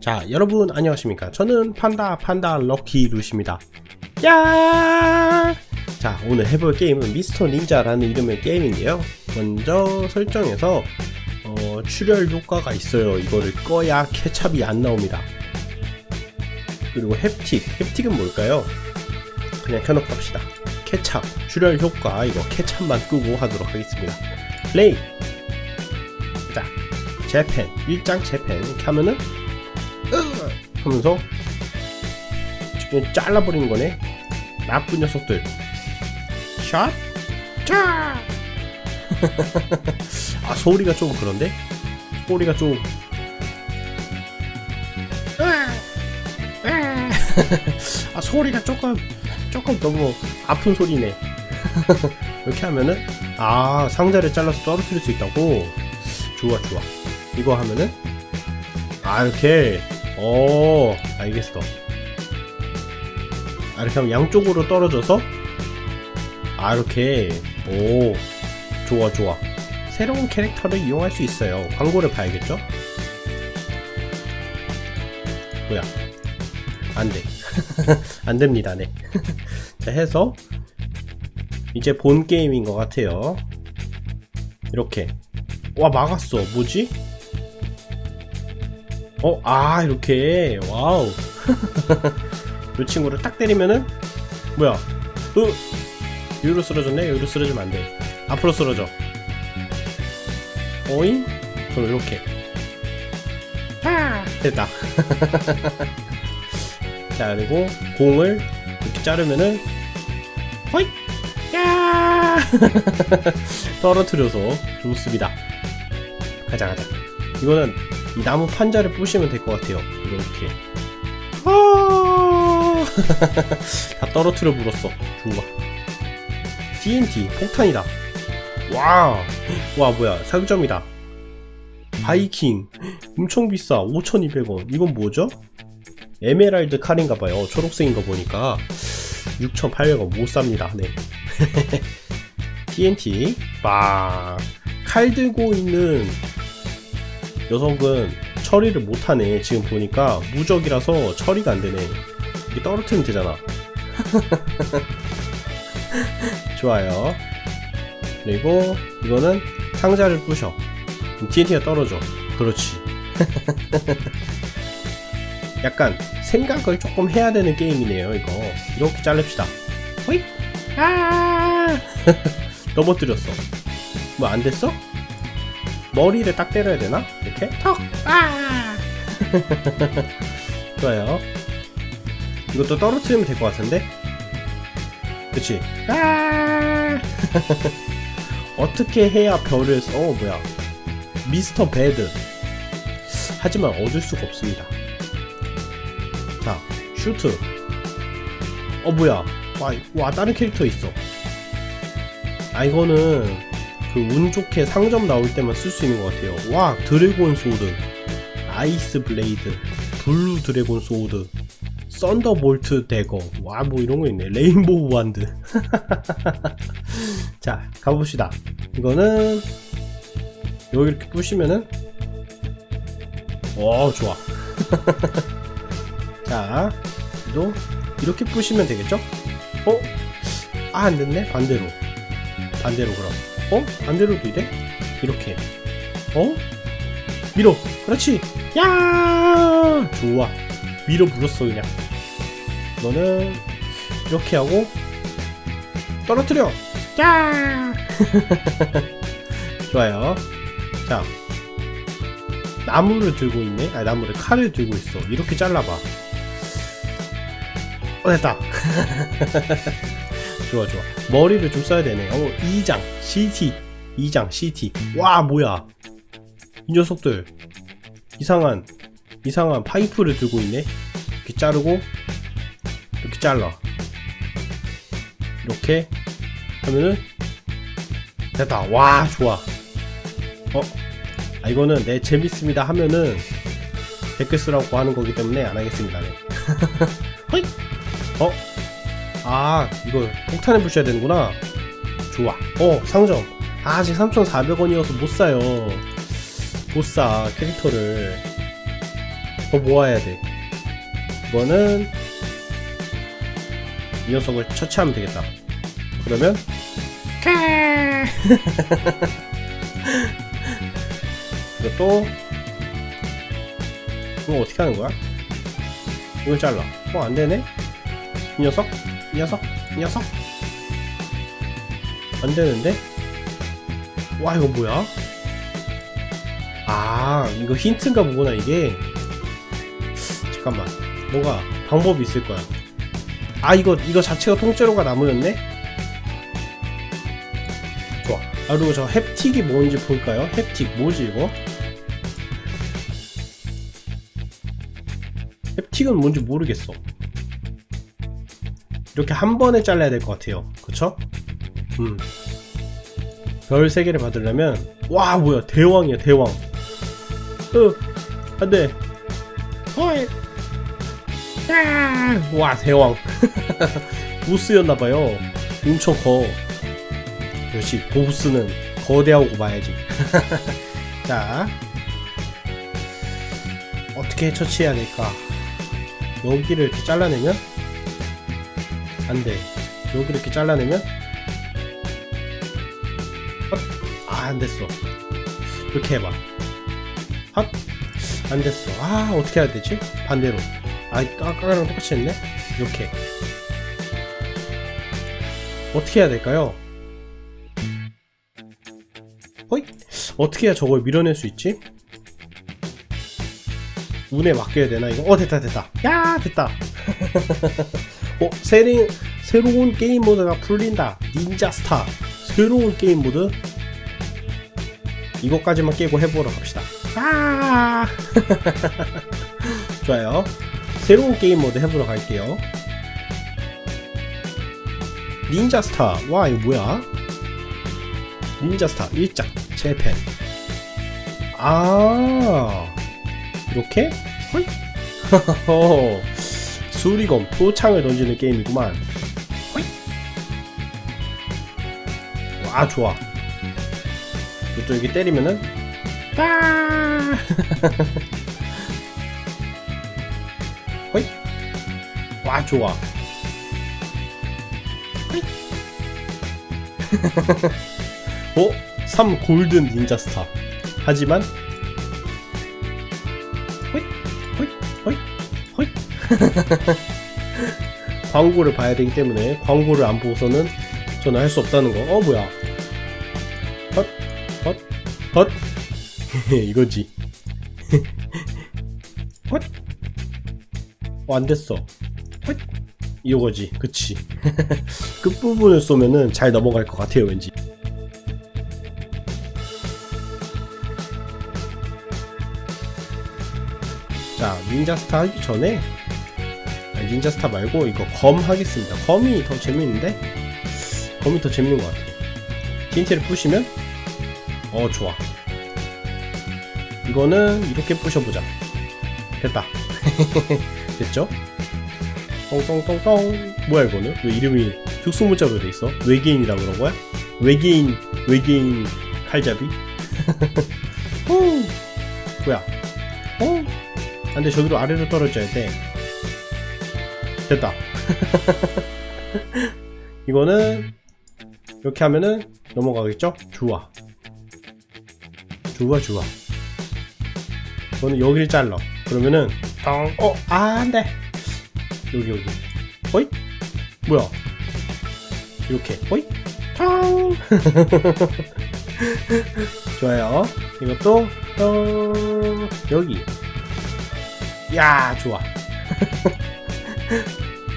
자, 여러분 안녕하십니까? 저는 판다 판다 럭키 루시입니다. 야! 자, 오늘 해볼 게임은 미스터 닌자라는 이름의 게임인데요. 먼저 설정에서 어, 출혈 효과가 있어요. 이거를 꺼야 케찹이 안 나옵니다. 그리고 햅틱, 햅틱은 뭘까요? 그냥 켜놓고 합시다. 케찹, 출혈 효과 이거 케찹만 끄고 하도록 하겠습니다. 플레이. 자, 재팬, 일장 재팬 이렇게 하면은 으 하면서 지금 잘라버리는 거네. 나쁜 녀석들. 샷, 자. 아 소리가 좀 그런데? 소리가 좀. 아 소리가 조금 조금 너무 아픈 소리네. 이렇게 하면은 아 상자를 잘라서 떨어뜨릴 수 있다고. 좋아 좋아. 이거 하면은 아 이렇게 어 알겠어. 아 이렇게 하면 양쪽으로 떨어져서 아 이렇게 오 좋아 좋아. 새로운 캐릭터를 이용할 수 있어요. 광고를 봐야겠죠? 뭐야? 안 돼. 안 됩니다, 네. 자, 해서, 이제 본 게임인 것 같아요. 이렇게. 와, 막았어. 뭐지? 어, 아, 이렇게. 와우. 이 친구를 딱 때리면은, 뭐야? 으! 여기로 쓰러졌네? 여기로 쓰러지면 안 돼. 앞으로 쓰러져. 오잉? 그럼 이렇게. 됐다. 자, 그리고 공을 이렇게 자르면은, 허이! 야! 떨어뜨려서 좋습니다. 가자, 가자. 이거는 이 나무 판자를 부시면 될 것 같아요. 이렇게. 아! 다 떨어뜨려 불었어. 좋아. TNT, 폭탄이다. 와! 와, 뭐야. 상점이다. 바이킹. 엄청 비싸. 5,200원. 이건 뭐죠? 에메랄드 칼인가봐요. 초록색인 거 보니까 6,800원 못 삽니다. 네. TNT. 빠. 칼 들고 있는 녀석은 처리를 못하네. 지금 보니까 무적이라서 처리가 안 되네. 이게 떨어뜨리면 되잖아. 좋아요. 그리고 이거는 상자를 부셔. TNT가 떨어져. 그렇지. 약간 생각을 조금 해야 되는 게임이네요, 이거. 이렇게 자릅시다. 호이! 아! 넘어뜨렸어. 뭐 안 됐어? 머리를 딱 때려야 되나? 이렇게? 턱! 아! 좋아요. 이것도 떨어뜨리면 될 것 같은데? 그치? 아! 어떻게 해야 별을, 써? 어, 뭐야. 미스터 배드. 하지만 얻을 수가 없습니다. 자, 슈트. 어, 뭐야. 와, 와, 다른 캐릭터 있어. 아, 이거는 그 운 좋게 상점 나올 때만 쓸 수 있는 것 같아요. 와, 드래곤 소드. 아이스 블레이드. 블루 드래곤 소드. 썬더볼트 대거. 와, 뭐 이런 거 있네. 레인보우 완드. 자, 가봅시다. 이거는 여기 이렇게 부시면은 오 좋아 자 또 이렇게 부시면 되겠죠? 어? 아 안됐네 반대로 반대로 그럼 어? 반대로도 이래? 이렇게. 어? 밀어. 그렇지. 야! 좋아. 밀어 물었어 그냥. 너는 이렇게 하고 떨어뜨려. 야! 좋아요. 자. 나무를 들고 있네. 아니 나무를 칼을 들고 있어. 이렇게 잘라봐. 어 됐다 좋아 좋아. 머리를 좀 써야 되네. 어 2장 CT 2장 CT 와 뭐야? 이 녀석들. 이상한 이상한 파이프를 들고 있네. 이렇게 자르고 이렇게 잘라. 이렇게 하면은 됐다. 와 좋아. 어? 아 이거는 네 재밌습니다 하면은 댓글 쓰라고 하는 거기 때문에 안 하겠습니다. 네. 허이 어? 아 이거 폭탄에 부셔야 되는구나 좋아 어 상점 아 아직 3,400원이어서 못 사요 못사 캐릭터를 더 모아야 돼. 이거는 이 녀석을 처치하면 되겠다. 그러면 이것도 이거 어떻게 하는 거야? 이걸 잘라. 어, 안 되네? 이 녀석? 이 녀석? 이 녀석? 안 되는데? 와, 이거 뭐야? 아, 이거 힌트인가 보구나, 이게. 잠깐만. 뭔가 방법이 있을 거야. 아, 이거, 이거 자체가 통째로가 나무였네? 좋아. 아, 그리고 저 햅틱이 뭔지 볼까요? 햅틱, 뭐지, 이거? 햅틱은 뭔지 모르겠어. 이렇게 한 번에 잘라야 될 것 같아요. 그쵸? 음. 별 3개를 받으려면, 와, 뭐야, 대왕이야, 대왕. 으, 안 돼. 헐. 아, 와, 대왕. 보스였나봐요. 엄청 커. 역시, 보스는 거대하고 봐야지. 자. 어떻게 처치해야 될까? 여기를 이렇게 잘라내면? 안 돼. 여기를 이렇게 잘라내면? 헛. 아, 안 됐어. 이렇게 해봐. 헛. 안 됐어. 아, 어떻게 해야 되지? 반대로. 아, 아까랑 똑같이 했네? 이렇게. 어떻게 해야 될까요? 허이? 어떻게 해야 저걸 밀어낼 수 있지? 운에 맡겨야 되나 이거? 어 됐다 됐다 야 됐다 어 새리, 새로운 게임 모드가 풀린다. 닌자 스타. 새로운 게임 모드. 이것까지만 깨고 해보러 갑시다. 아! 좋아요. 새로운 게임 모드 해보러 갈게요. 닌자 스타. 와 이거 뭐야? 닌자 스타. 일작 재팬. 아! 이렇게? 헐 수리검 표창을 던지는 게임이구만 헐. 와 좋아 또 여기 때리면은 아 헐. 와 좋아 헐. 어? 3 골든 닌자 스타 하지만 광고를 봐야 되기 때문에 광고를 안 보고서는 저는 할 수 없다는 거. 어 뭐야? 헛 헛 헛 이거지. 헛. 어, 안 됐어. 헛. 이거지. 그치. 끝 부분을 쏘면은 잘 넘어갈 것 같아요, 왠지. 자, 닌자스타 하기 전에 닌자스타 말고 이거 검 하겠습니다. 검이 더 재밌는데? 검이 더 재밌는 것 같아요. 틴트를 부시면 어 좋아. 이거는 이렇게 부셔보자. 됐다. 됐죠? 똥똥똥똥 뭐야 이거는? 왜 이름이 특수문자로 돼있어? 외계인이라 그런 거야? 외계인 외계인 칼잡이? 후 뭐야? 어? 안돼 저기로 아래로 떨어져야 돼 됐다. 이거는 이렇게 하면은 넘어가겠죠? 좋아 좋아 좋아 이거는 여기를 잘라. 그러면은 당 어? 아 안돼. 여기 여기. 어이? 뭐야? 이렇게. 어이? 탕 좋아요. 이것도 어... 여기. 야 좋아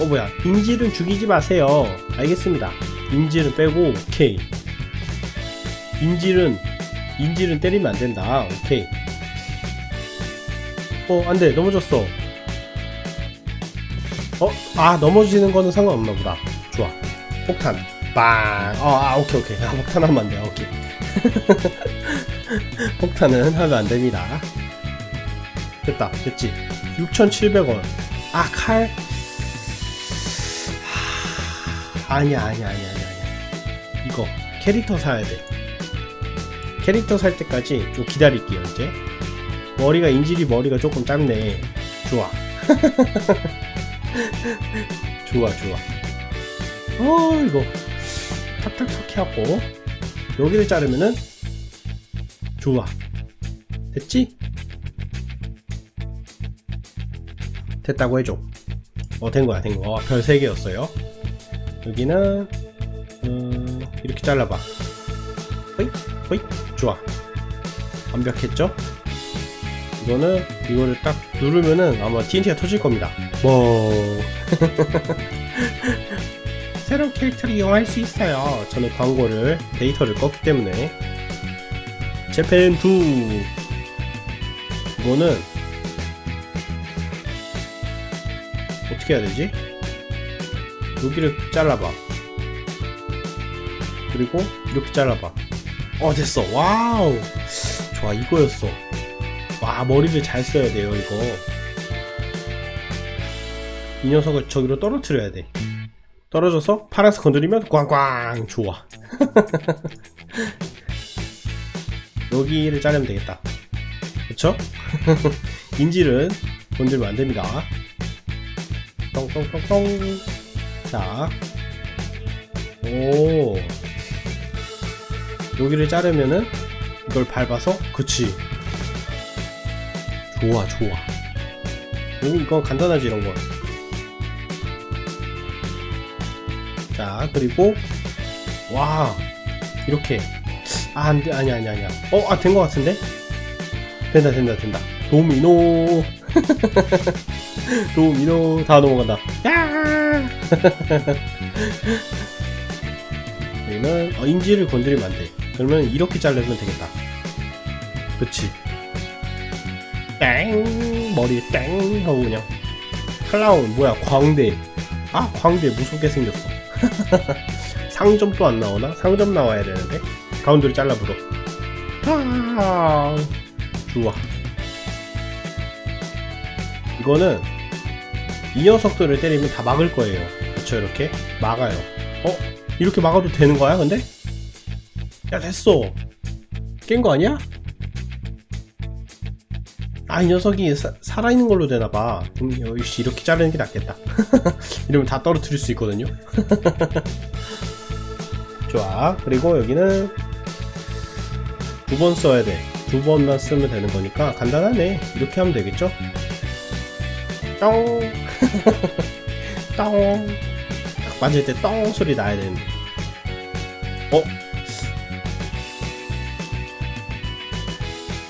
어 뭐야. 인질은 죽이지 마세요. 알겠습니다. 인질은 빼고 오케이. 인질은 인질은 때리면 안 된다. 오케이. 어 안돼. 넘어졌어. 어? 아 넘어지는 거는 상관없나 보다. 좋아. 폭탄. 빵. 어, 아 오케이 오케이. 아, 폭탄 하면 안돼. 오케이. 폭탄은 하면 안 됩니다. 됐다. 됐지? 6,700원. 아 칼 아니야 아니야 아니야 아니야 아니야 이거 캐릭터 사야 돼 캐릭터 살 때까지 좀 기다릴게요 이제 머리가 인질이 머리가 조금 짧네 좋아. 좋아, 좋아. 어, 이거. 탁탁탁 해갖고. 여기를 자르면은, 좋아. 됐지? 됐다고 해줘. 어, 된 거야, 된 거. 어, 별 3개였어요. 여기는, 음, 이렇게 잘라봐. 호이, 호이, 좋아. 완벽했죠? 이거는, 이거를 딱 누르면은 아마 TNT가 터질 겁니다. 뭐. 새로운 캐릭터를 이용할 수 있어요. 저는 광고를, 데이터를 껐기 때문에. 재팬 2. 이거는, 어떻게 해야 되지? 여기를 잘라봐. 그리고 이렇게 잘라봐. 어 됐어. 와우. 좋아 이거였어. 와 머리를 잘 써야 돼요 이거. 이 녀석을 저기로 떨어뜨려야 돼. 떨어져서 파란색 건드리면 꽝꽝 좋아. 여기를 자르면 되겠다. 그쵸? 인질은 건드리면 안 됩니다. 똥똥똥똥. 자. 오. 여기를 자르면은 이걸 밟아서 그치. 좋아, 좋아. 여기 이건 간단하지 이런 건. 자, 그리고 와. 이렇게. 아, 안 돼. 아니 아니 아니야. 어, 아, 된 것 같은데? 된다, 된다, 된다. 도미노. 도미노 다 넘어간다. 야! 여기는 어, 인지를 건드리면 안 돼. 그러면 이렇게 자르면 되겠다. 그치? 땡 머리 땡 하고 그냥 클라운 뭐야 광대 아 광대 무섭게 생겼어 상점도 안 나오나? 상점 나와야 되는데 가운데로 잘라버려 아 좋아 이거는 이 녀석들을 때리면 다 막을 거예요. 그쵸, 이렇게? 막아요. 어? 이렇게 막아도 되는 거야, 근데? 야, 됐어. 깬 거 아니야? 아, 이 녀석이 사, 살아있는 걸로 되나봐. 음, 역시 이렇게 자르는 게 낫겠다. 이러면 다 떨어뜨릴 수 있거든요. 좋아. 그리고 여기는 두 번 써야 돼. 두 번만 쓰면 되는 거니까 간단하네. 이렇게 하면 되겠죠? 똥. 똥. 딱 만질 때 똥 소리 나야 되는데. 어?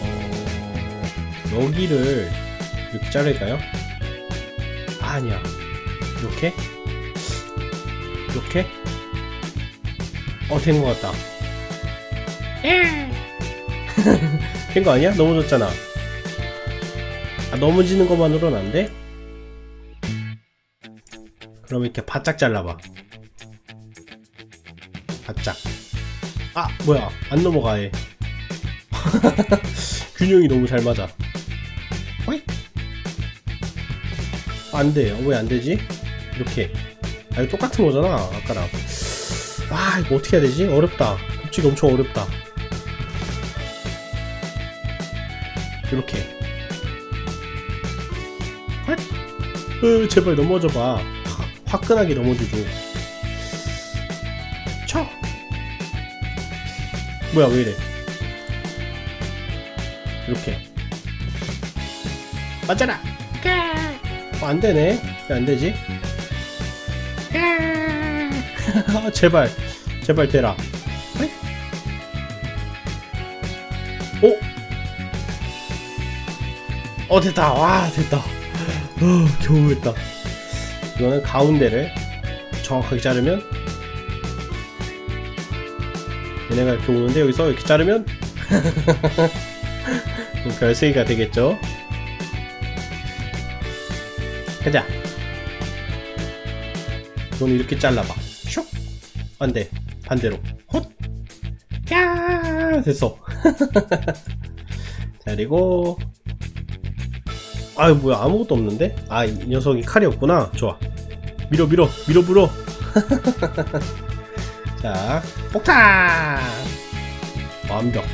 어, 여기를 이렇게 자를까요? 아, 아니야. 이렇게? 이렇게? 어, 된 것 같다. 된 거 아니야? 넘어졌잖아. 아, 넘어지는 것만으로는 안 돼? 그럼 이렇게 바짝 잘라봐. 바짝. 아, 뭐야. 안 넘어가, 얘. 균형이 너무 잘 맞아. 어이? 안 돼. 왜 안 되지? 이렇게. 아, 이거 똑같은 거잖아. 아까랑. 아, 이거 어떻게 해야 되지? 어렵다. 솔직히 엄청 어렵다. 이렇게. 헛? 으, 제발 넘어져봐. 화- 화끈하게 넘어지고. 쳐! 뭐야, 왜 이래. 이렇게. 맞잖아! 어, 안 되네. 왜 안 되지? 아, 제발. 제발 되라. 오! 어, 됐다. 와, 됐다. 어, 겨우 했다. 이거는 가운데를 정확하게 자르면 얘네가 이렇게 오는데 여기서 이렇게 자르면 별세기가 되겠죠? 가자. 이거는 이렇게 잘라봐. 슉! 안돼. 반대로. 헛야 됐어. 자 그리고 아유 뭐야 아무것도 없는데? 아 이 녀석이 칼이 없구나 좋아 밀어 밀어 밀어 불어 자 폭탄 완벽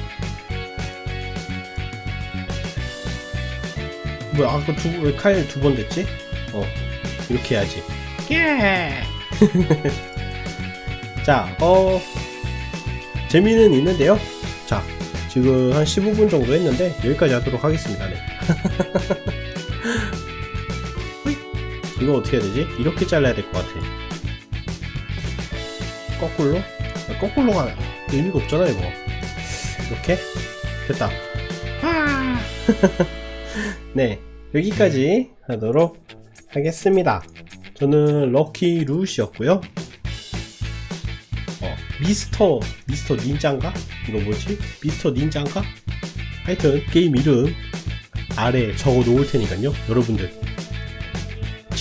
뭐야 아까 두왜칼 두 번 됐지? 어 이렇게 해야지 예. 자, 어, 재미는 있는데요. 자, 지금 한 15분 정도 했는데, 여기까지 하도록 하겠습니다. 네. 이거 어떻게 해야 되지? 이렇게 잘라야 될 것 같아. 거꾸로? 아, 거꾸로가 의미가 없잖아, 이거. 이렇게? 됐다. 아. 네, 여기까지 하도록 하겠습니다. 저는 럭키 루시였고요. 어, 미스터 미스터 닌자인가? 이거 뭐지? 미스터 닌자인가? 하여튼 게임 이름 아래에 적어 놓을 테니까요. 여러분들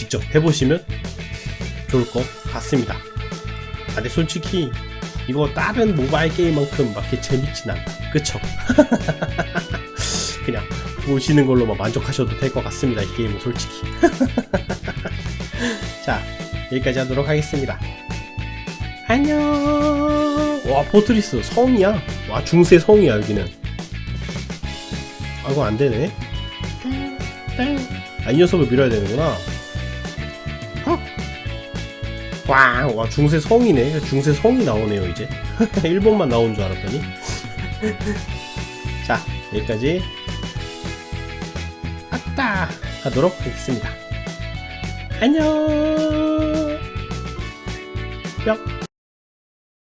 직접 해보시면 좋을 것 같습니다. 아, 근데 솔직히 이거 다른 모바일 게임만큼 막 이렇게 재밌진 않아. 그쵸? 그냥 보시는 걸로만 만족하셔도 될 것 같습니다. 이 게임은 솔직히. 자, 여기까지 하도록 하겠습니다. 안녕! 와, 포트리스 성이야. 와, 중세 성이야, 여기는. 아, 이거 안 되네. 아, 이 녀석을 밀어야 되는구나. 헉! 와, 와, 중세 성이네. 중세 성이 나오네요, 이제. 일본만 나온 줄 알았더니. 자, 여기까지 아따 하도록 하겠습니다. 안녕. 뿅.